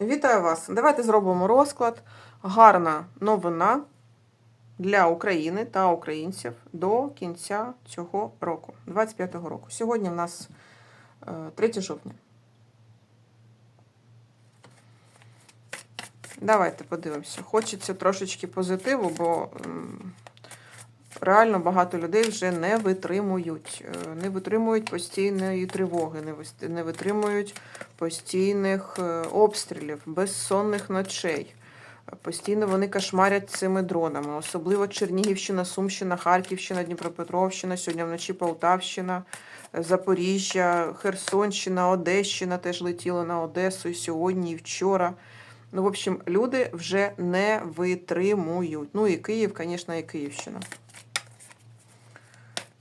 Вітаю вас! Давайте зробимо розклад. Гарна новина для України та українців до кінця цього року, 25-го року. Сьогодні в нас е, 3 жовтня. Давайте подивимося. Хочеться трошечки позитиву, бо реально багато людей вже не витримують. е, Не витримують постійної тривоги, не витримують постійних е, обстрілів, безсонних ночей. Постійно вони кошмарять цими дронами, особливо Чернігівщина, Сумщина, Харківщина, Дніпропетровщина, сьогодні вночі Полтавщина, Запоріжжя, Херсонщина, Одещина теж летіло на Одесу і сьогодні, і вчора. Ну, в общем, люди вже не витримують. Ну і Київ, звісно, і Київщина.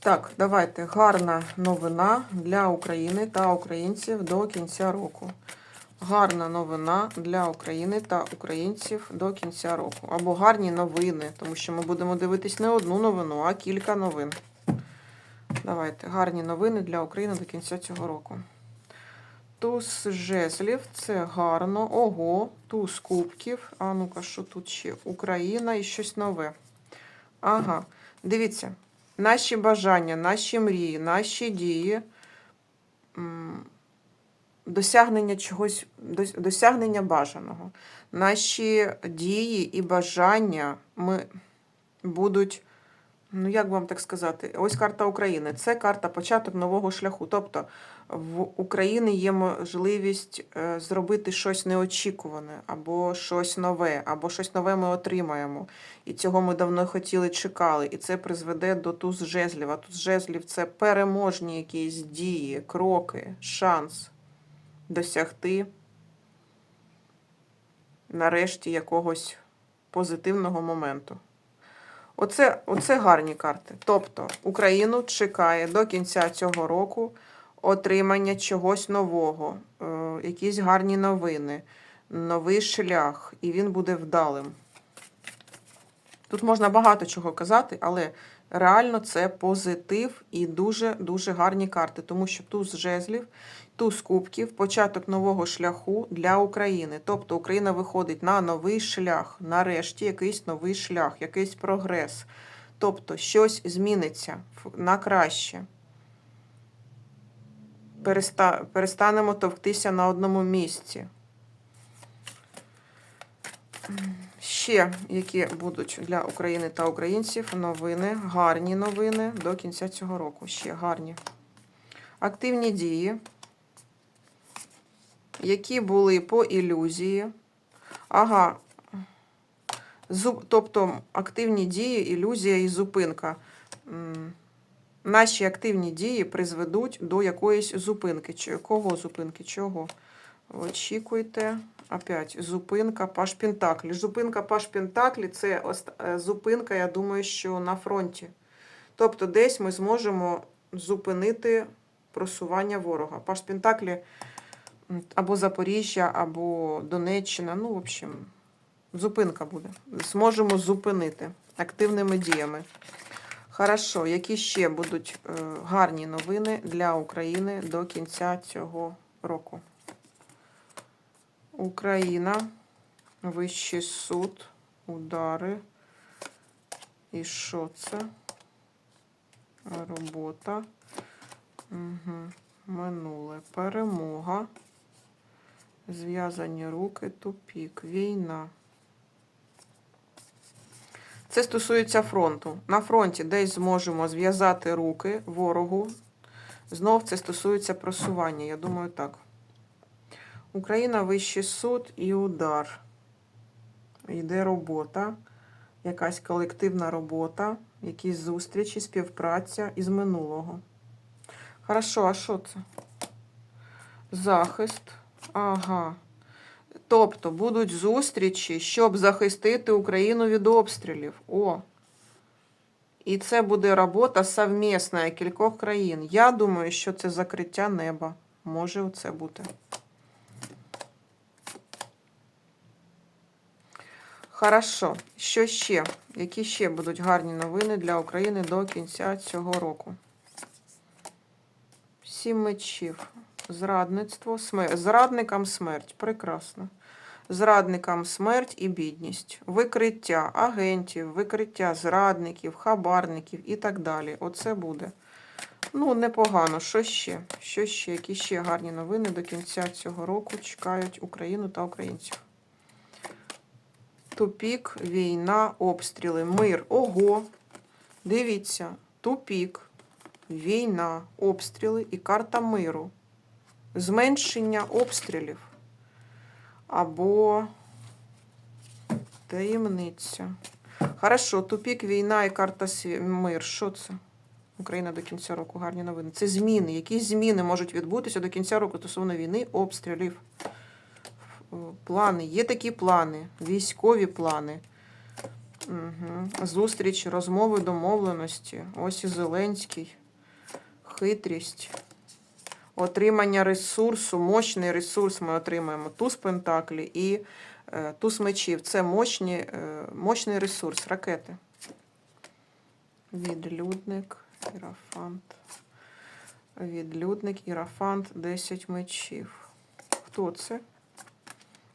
Так, давайте. Гарна новина для України та українців до кінця року. Гарна новина для України та українців до кінця року. Або гарні новини, тому що ми будемо дивитись не одну новину, а кілька новин. Давайте. Гарні новини для України до кінця цього року. Туз жезлів, це гарно. Ого, туз кубків. А ну-ка, що тут ще? Україна і щось нове. Ага, дивіться, наші бажання, наші мрії, наші дії, досягнення чогось, досягнення бажаного. Наші дії і бажання ми будуть, ну як вам так сказати, ось карта України. Це карта початок нового шляху. Тобто в Україні є можливість е, зробити щось неочікуване, або щось нове, або щось нове ми отримаємо. І цього ми давно хотіли, чекали. І це призведе до туз жезлів. А туз жезлів це переможні якісь дії, кроки, шанс досягти нарешті якогось позитивного моменту. Оце, оце гарні карти. Тобто Україну чекає до кінця цього року отримання чогось нового, е, якісь гарні новини, новий шлях, і він буде вдалим. Тут можна багато чого казати, але реально це позитив і дуже-дуже гарні карти, тому що туз жезлів, туз кубків, початок нового шляху для України. Тобто Україна виходить на новий шлях, нарешті якийсь новий шлях, якийсь прогрес. Тобто щось зміниться на краще. Переста... Перестанемо товктися на одному місці. Ще які будуть для України та українців новини, гарні новини до кінця цього року. Ще гарні. Активні дії, які були по ілюзії. Ага. Зуб, тобто активні дії, ілюзія і зупинка. Наші активні дії призведуть до якоїсь зупинки. Кого зупинки? Чого? Очікуйте. Опять зупинка Паш Пентаклі. Зупинка Паш Пентаклі це е, зупинка, я думаю, що на фронті. Тобто десь ми зможемо зупинити просування ворога. Паш Пентаклі або Запоріжжя, або Донеччина. Ну, в общем, зупинка буде. Зможемо зупинити активними діями. Хорошо, які ще будуть е, гарні новини для України до кінця цього року? Україна, Вищий суд, удари. І що це? Робота. Угу. Минуле. Перемога. Зв'язані руки, тупік. Війна. Це стосується фронту. На фронті десь зможемо зв'язати руки ворогу. Знов це стосується просування. Я думаю, так. Україна, Вищий суд і удар. Йде робота, якась колективна робота, якісь зустрічі, співпраця із минулого. Хорошо, а що це? Захист. Ага. Тобто будуть зустрічі, щоб захистити Україну від обстрілів. О. І це буде робота совмісна кількох країн. Я думаю, що це закриття неба. Може це бути. Хорошо. Що ще? Які ще будуть гарні новини для України до кінця цього року? Сім мечів. Зрадництво. Смерть. Зрадникам смерть. Прекрасно. Зрадникам смерть і бідність, викриття агентів, викриття зрадників, хабарників і так далі. Оце буде. Ну, непогано. Що ще? Що ще? Які ще гарні новини до кінця цього року чекають Україну та українців? Тупік, війна, обстріли, мир. Ого! Дивіться, тупік, війна, обстріли і карта миру. Зменшення обстрілів. Або таємниця. Хорошо, тупік, війна і карта мир. Що це? Україна до кінця року. Гарні новини. Це зміни. Які зміни можуть відбутися до кінця року стосовно війни, обстрілів? Е, Плани. Є такі плани, військові плани. Угу. Зустріч, розмови, домовленості. Ось і Зеленський. Хитрість. Отримання ресурсу, мощний ресурс ми отримаємо. Туз Пентаклі і е, туз мечів. Це мощні, е, мощний ресурс, ракети. Відлюдник, ірафант. Відлюдник, ірафант, 10 мечів. Хто це?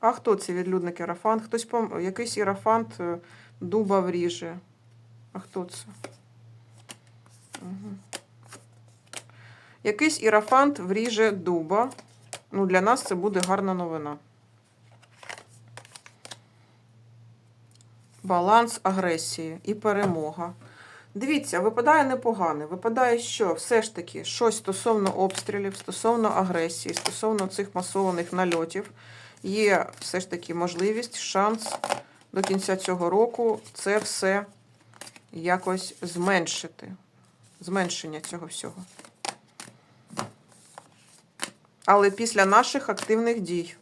А хто це відлюдник ірафант? Хтось пом... якийсь ірафант е, дуба вріже. А хто це? Угу. Якийсь ірафант вріже дуба. Ну, для нас це буде гарна новина. Баланс агресії і перемога. Дивіться, випадає непогане. Випадає, що все ж таки щось стосовно обстрілів, стосовно агресії, стосовно цих масованих нальотів. Є все ж таки можливість, шанс до кінця цього року це все якось зменшити. Зменшення цього всього. Але після наших активних дій.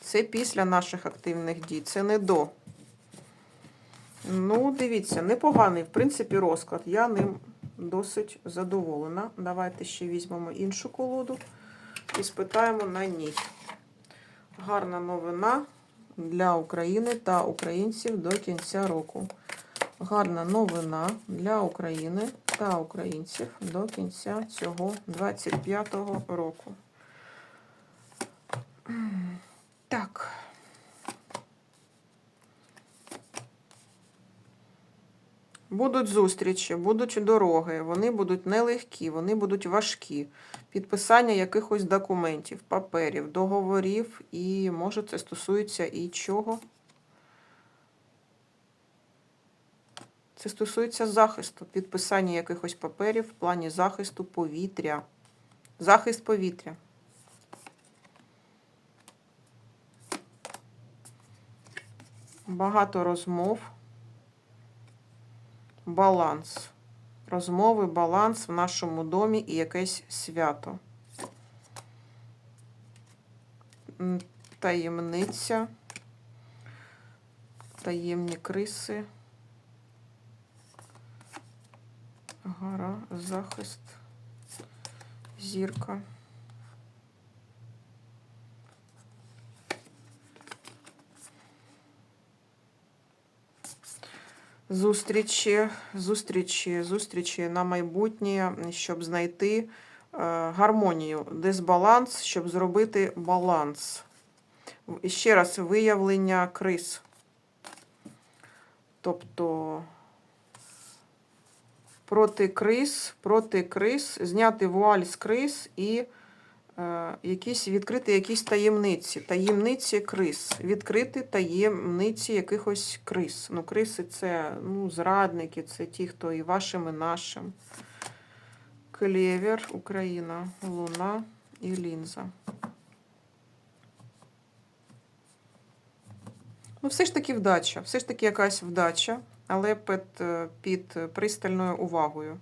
Це після наших активних дій, це не до. Ну, дивіться, непоганий, в принципі, розклад. Я ним досить задоволена. Давайте ще візьмемо іншу колоду і спитаємо на ній. Гарна новина для України та українців до кінця року. Гарна новина для України та українців до кінця цього 25-го року. Так. Будуть зустрічі, будуть дороги, вони будуть нелегкі, вони будуть важкі. Підписання якихось документів, паперів, договорів, і може це стосується і чого? Це стосується захисту, підписання якихось паперів в плані захисту повітря. Захист повітря. Багато розмов. Баланс. Розмови, баланс в нашому домі і якесь свято. Таємниця. Таємні криси. Гора, захист, зірка. Зустрічі, зустрічі, зустрічі на майбутнє, щоб знайти е, гармонію, дисбаланс, щоб зробити баланс. І ще раз виявлення криз. Тобто проти криз, проти криз, зняти вуаль з криз і якісь, відкрити якісь таємниці. Таємниці криз. Відкрити таємниці якихось криз. Ну, криси це ну, зрадники, це ті, хто і вашим, і нашим. Клевер, Україна, Луна і лінза. Ну, все ж таки вдача. Все ж таки якась вдача, але під, е, під пристальною увагою.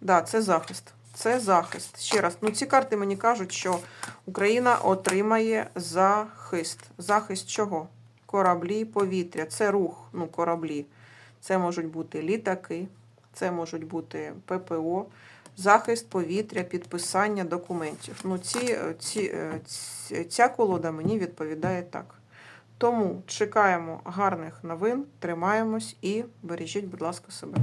Да, це захист. Це захист. Ще раз, ну ці карти мені кажуть, що Україна отримає захист. Захист чого? Кораблі, повітря. Це рух, ну, кораблі. Це можуть бути літаки, це можуть бути ППО, захист повітря, підписання документів. Ну, ці, ці, е, ця колода мені відповідає так. Тому чекаємо гарних новин, тримаємось і бережіть, будь ласка, себе.